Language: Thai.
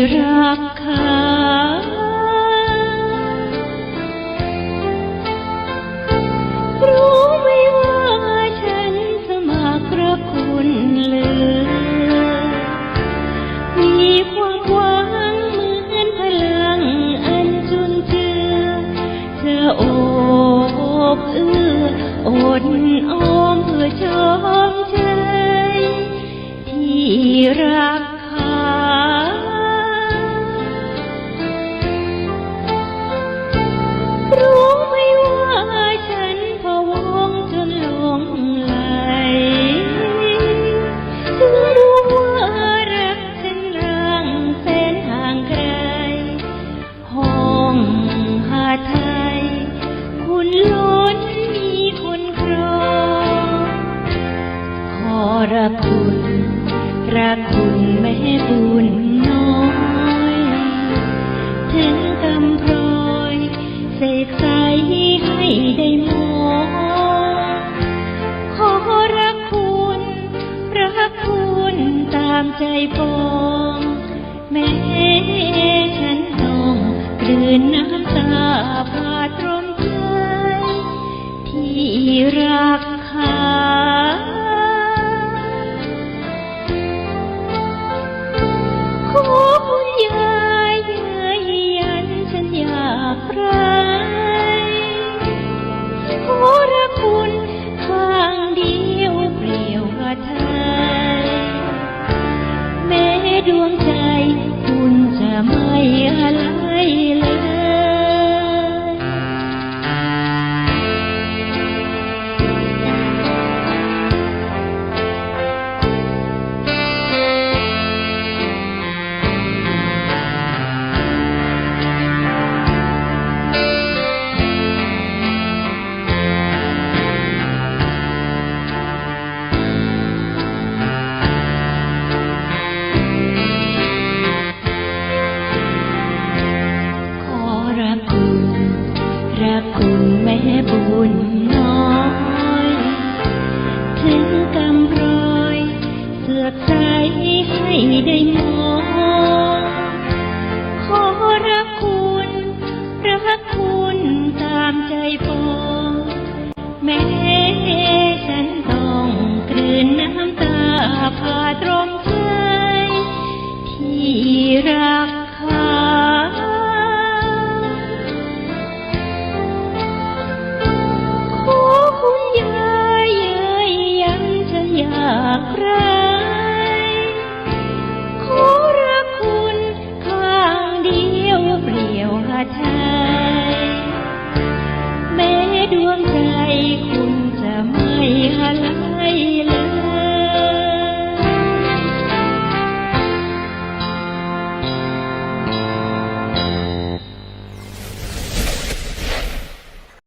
รัก คุณรักคุณแม่บุญน้อย ถึงกำพรอยเสกใสให้ได้มองขอรักคุณรักคุณตามใจปองแม้ฉันต้องกลืนน้ำตา อยากใครขอรักคุณข้างเดียวเปลี่ยวว่าไทยแม้ดวงใจคุณจะไม่อะ คุณแม่บุญน้อยถึงกำร้อยเสือกใสให้ได้มองขอรักคุณรักคุณตามใจปองแม้ฉันต้องกลืนน้ำตาพาตรมใจที่รัก had